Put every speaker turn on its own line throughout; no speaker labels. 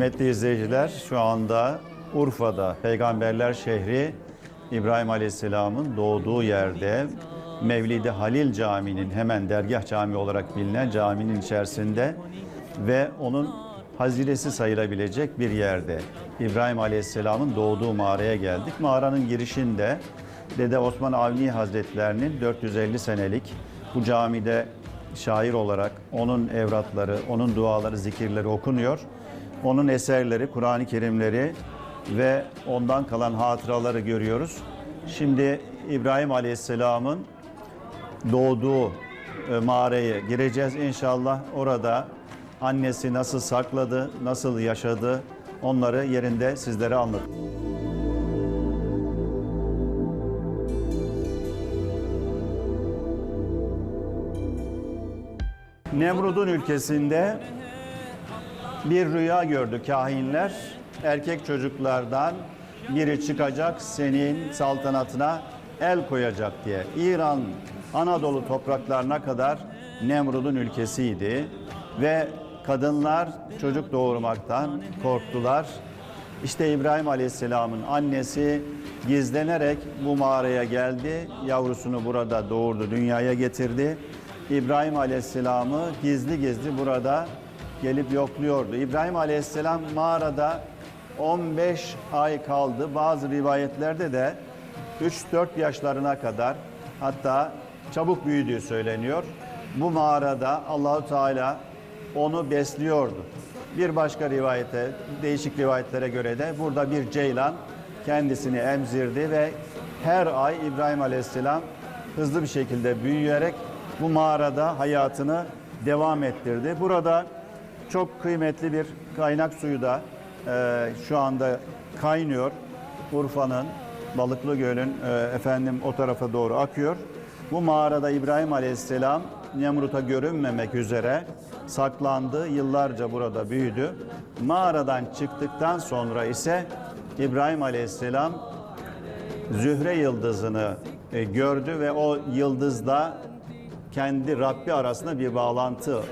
Kıymetli izleyiciler şu anda Urfa'da Peygamberler şehri İbrahim Aleyhisselam'ın doğduğu yerde Mevlidi Halil Camii'nin hemen dergah cami olarak bilinen caminin içerisinde ve onun haziresi sayılabilecek bir yerde İbrahim Aleyhisselam'ın doğduğu mağaraya geldik. Mağaranın girişinde Dede Osman Avni Hazretlerinin 450 senelik bu camide şair olarak onun evratları, onun duaları, zikirleri okunuyor. Onun eserleri, Kur'an-ı Kerimleri ve ondan kalan hatıraları görüyoruz. Şimdi İbrahim Aleyhisselam'ın doğduğu e, mağaraya gireceğiz inşallah. Orada annesi nasıl sakladı, nasıl yaşadı onları yerinde sizlere anlat. Nemrud'un ülkesinde bir rüya gördü kahinler. Erkek çocuklardan biri çıkacak senin saltanatına el koyacak diye. İran Anadolu topraklarına kadar Nemrud'un ülkesiydi ve kadınlar çocuk doğurmaktan korktular. İşte İbrahim Aleyhisselam'ın annesi gizlenerek bu mağaraya geldi. Yavrusunu burada doğurdu, dünyaya getirdi. İbrahim Aleyhisselam'ı gizli gizli burada gelip yokluyordu. İbrahim Aleyhisselam mağarada 15 ay kaldı. Bazı rivayetlerde de 3-4 yaşlarına kadar hatta çabuk büyüdüğü söyleniyor. Bu mağarada Allahu Teala onu besliyordu. Bir başka rivayete, değişik rivayetlere göre de burada bir ceylan kendisini emzirdi ve her ay İbrahim Aleyhisselam hızlı bir şekilde büyüyerek bu mağarada hayatını devam ettirdi. Burada çok kıymetli bir kaynak suyu da e, şu anda kaynıyor. Urfa'nın Balıklı Göl'ün e, efendim o tarafa doğru akıyor. Bu mağarada İbrahim Aleyhisselam Nemrut'a görünmemek üzere saklandı. Yıllarca burada büyüdü. Mağaradan çıktıktan sonra ise İbrahim Aleyhisselam Zühre yıldızını e, gördü ve o yıldızla kendi Rabbi arasında bir bağlantı,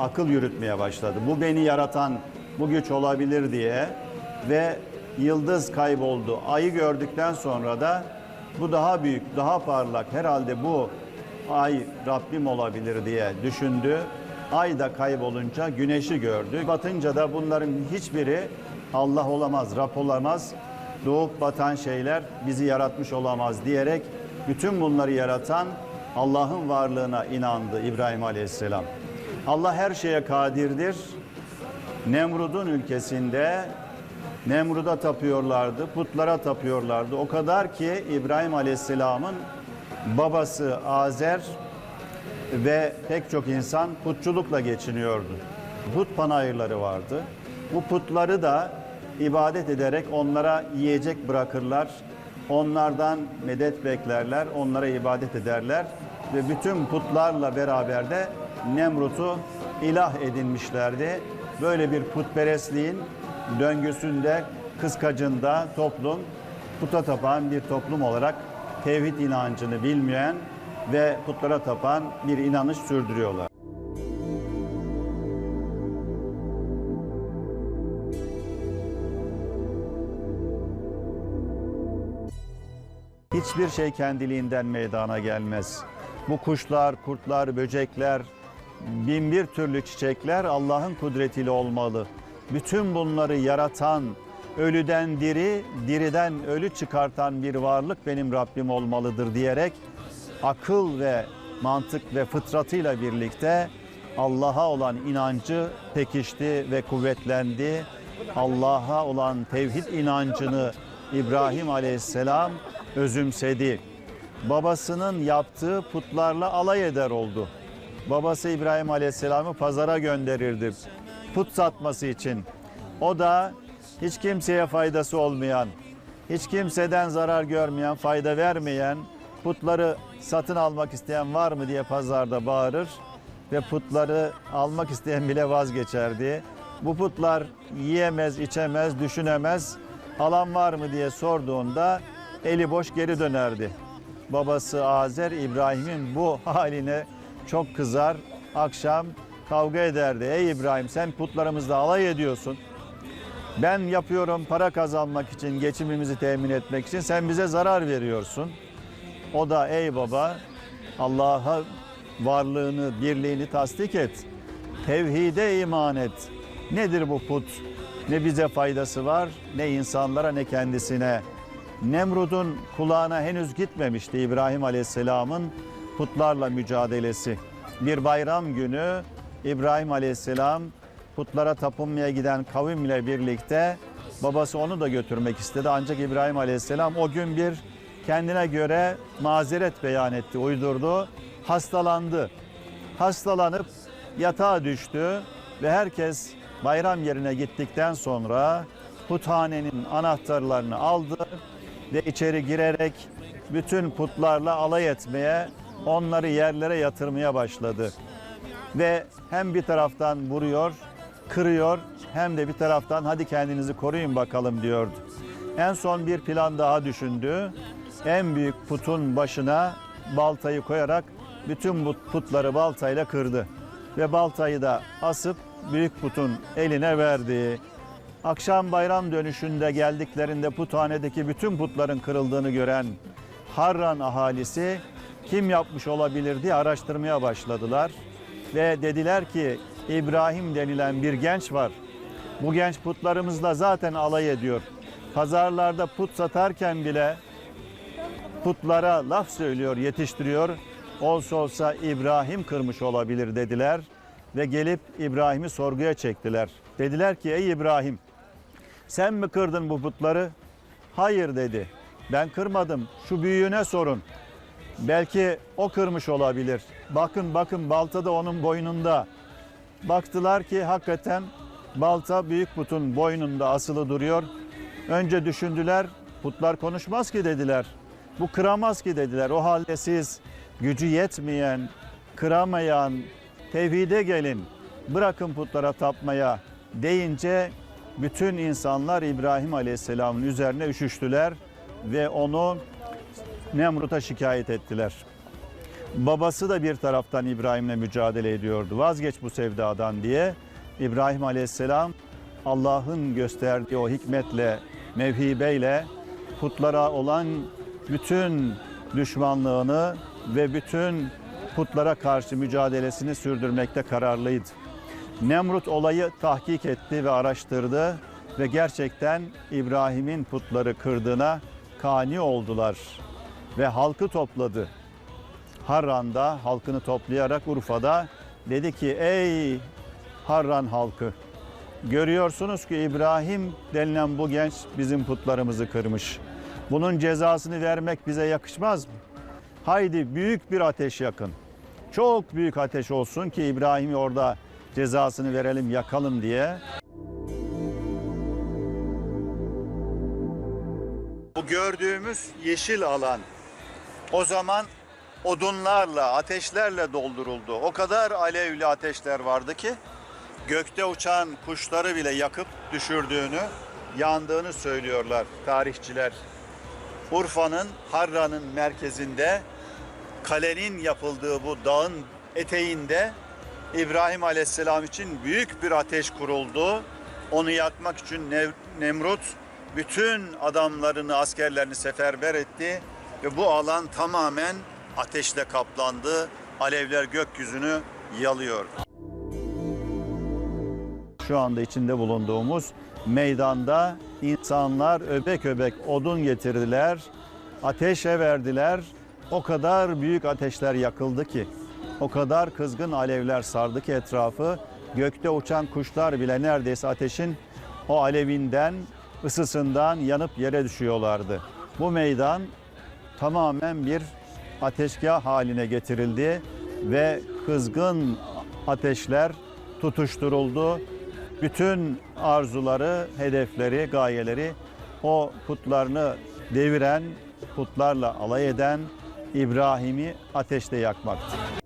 akıl yürütmeye başladı. Bu beni yaratan bu güç olabilir diye ve yıldız kayboldu. Ayı gördükten sonra da bu daha büyük, daha parlak. Herhalde bu ay Rabbim olabilir diye düşündü. Ay da kaybolunca güneşi gördü. Batınca da bunların hiçbiri Allah olamaz, Rab olamaz. Doğup batan şeyler bizi yaratmış olamaz diyerek bütün bunları yaratan Allah'ın varlığına inandı İbrahim Aleyhisselam. Allah her şeye kadirdir. Nemrud'un ülkesinde Nemrud'a tapıyorlardı, putlara tapıyorlardı. O kadar ki İbrahim Aleyhisselam'ın babası Azer ve pek çok insan putçulukla geçiniyordu. Put panayırları vardı. Bu putları da ibadet ederek onlara yiyecek bırakırlar. Onlardan medet beklerler, onlara ibadet ederler ve bütün putlarla beraber de Nemrut'u ilah edinmişlerdi. Böyle bir putperestliğin döngüsünde, kıskacında toplum puta tapan bir toplum olarak tevhid inancını bilmeyen ve putlara tapan bir inanış sürdürüyorlar. Hiçbir şey kendiliğinden meydana gelmez. Bu kuşlar, kurtlar, böcekler, bin bir türlü çiçekler Allah'ın kudretiyle olmalı. Bütün bunları yaratan, ölüden diri, diriden ölü çıkartan bir varlık benim Rabbim olmalıdır diyerek akıl ve mantık ve fıtratıyla birlikte Allah'a olan inancı pekişti ve kuvvetlendi. Allah'a olan tevhid inancını İbrahim Aleyhisselam özümsedi. Babasının yaptığı putlarla alay eder oldu. Babası İbrahim Aleyhisselam'ı pazara gönderirdi. Put satması için. O da hiç kimseye faydası olmayan, hiç kimseden zarar görmeyen, fayda vermeyen putları satın almak isteyen var mı diye pazarda bağırır ve putları almak isteyen bile vazgeçerdi. Bu putlar yiyemez, içemez, düşünemez. Alan var mı diye sorduğunda eli boş geri dönerdi. Babası Azer İbrahim'in bu haline çok kızar. Akşam kavga ederdi. Ey İbrahim sen putlarımızla alay ediyorsun. Ben yapıyorum para kazanmak için, geçimimizi temin etmek için. Sen bize zarar veriyorsun. O da ey baba Allah'a varlığını, birliğini tasdik et. Tevhide iman et. Nedir bu put? Ne bize faydası var, ne insanlara ne kendisine. Nemrud'un kulağına henüz gitmemişti İbrahim Aleyhisselam'ın putlarla mücadelesi. Bir bayram günü İbrahim Aleyhisselam putlara tapınmaya giden kavimle birlikte babası onu da götürmek istedi. Ancak İbrahim Aleyhisselam o gün bir kendine göre mazeret beyan etti, uydurdu. Hastalandı. Hastalanıp yatağa düştü ve herkes bayram yerine gittikten sonra puthanenin anahtarlarını aldı ve içeri girerek bütün putlarla alay etmeye, onları yerlere yatırmaya başladı. Ve hem bir taraftan vuruyor, kırıyor hem de bir taraftan hadi kendinizi koruyun bakalım diyordu. En son bir plan daha düşündü. En büyük putun başına baltayı koyarak bütün putları baltayla kırdı. Ve baltayı da asıp büyük putun eline verdi. Akşam bayram dönüşünde geldiklerinde puthanedeki bütün putların kırıldığını gören Harran ahalisi kim yapmış olabilir diye araştırmaya başladılar. Ve dediler ki İbrahim denilen bir genç var. Bu genç putlarımızla zaten alay ediyor. Pazarlarda put satarken bile putlara laf söylüyor, yetiştiriyor. Olsa olsa İbrahim kırmış olabilir dediler ve gelip İbrahim'i sorguya çektiler. Dediler ki ey İbrahim sen mi kırdın bu putları? Hayır dedi. Ben kırmadım. Şu büyüğüne sorun. Belki o kırmış olabilir. Bakın bakın balta da onun boynunda. Baktılar ki hakikaten balta büyük putun boynunda asılı duruyor. Önce düşündüler putlar konuşmaz ki dediler. Bu kıramaz ki dediler. O halde siz gücü yetmeyen, kıramayan, tevhide gelin, bırakın putlara tapmaya deyince bütün insanlar İbrahim Aleyhisselam'ın üzerine üşüştüler ve onu Nemrut'a şikayet ettiler. Babası da bir taraftan İbrahim'le mücadele ediyordu. Vazgeç bu sevdadan diye. İbrahim Aleyhisselam Allah'ın gösterdiği o hikmetle, mevhibeyle putlara olan bütün düşmanlığını ve bütün putlara karşı mücadelesini sürdürmekte kararlıydı. Nemrut olayı tahkik etti ve araştırdı ve gerçekten İbrahim'in putları kırdığına kani oldular ve halkı topladı. Harran'da halkını toplayarak Urfa'da dedi ki ey Harran halkı görüyorsunuz ki İbrahim denilen bu genç bizim putlarımızı kırmış. Bunun cezasını vermek bize yakışmaz mı? Haydi büyük bir ateş yakın. Çok büyük ateş olsun ki İbrahim'i orada cezasını verelim, yakalım diye. Bu gördüğümüz yeşil alan o zaman odunlarla, ateşlerle dolduruldu. O kadar alevli ateşler vardı ki gökte uçan kuşları bile yakıp düşürdüğünü, yandığını söylüyorlar tarihçiler. Urfa'nın, Harran'ın merkezinde kalenin yapıldığı bu dağın eteğinde İbrahim Aleyhisselam için büyük bir ateş kuruldu. Onu yakmak için Nemrut bütün adamlarını, askerlerini seferber etti ve bu alan tamamen ateşle kaplandı. Alevler gökyüzünü yalıyor. Şu anda içinde bulunduğumuz meydanda insanlar öbek öbek odun getirdiler, ateşe verdiler. O kadar büyük ateşler yakıldı ki, o kadar kızgın alevler sardı ki etrafı. Gökte uçan kuşlar bile neredeyse ateşin o alevinden, ısısından yanıp yere düşüyorlardı. Bu meydan tamamen bir ateşgah haline getirildi ve kızgın ateşler tutuşturuldu. Bütün arzuları, hedefleri, gayeleri o putlarını deviren, putlarla alay eden İbrahim'i ateşte yakmaktı.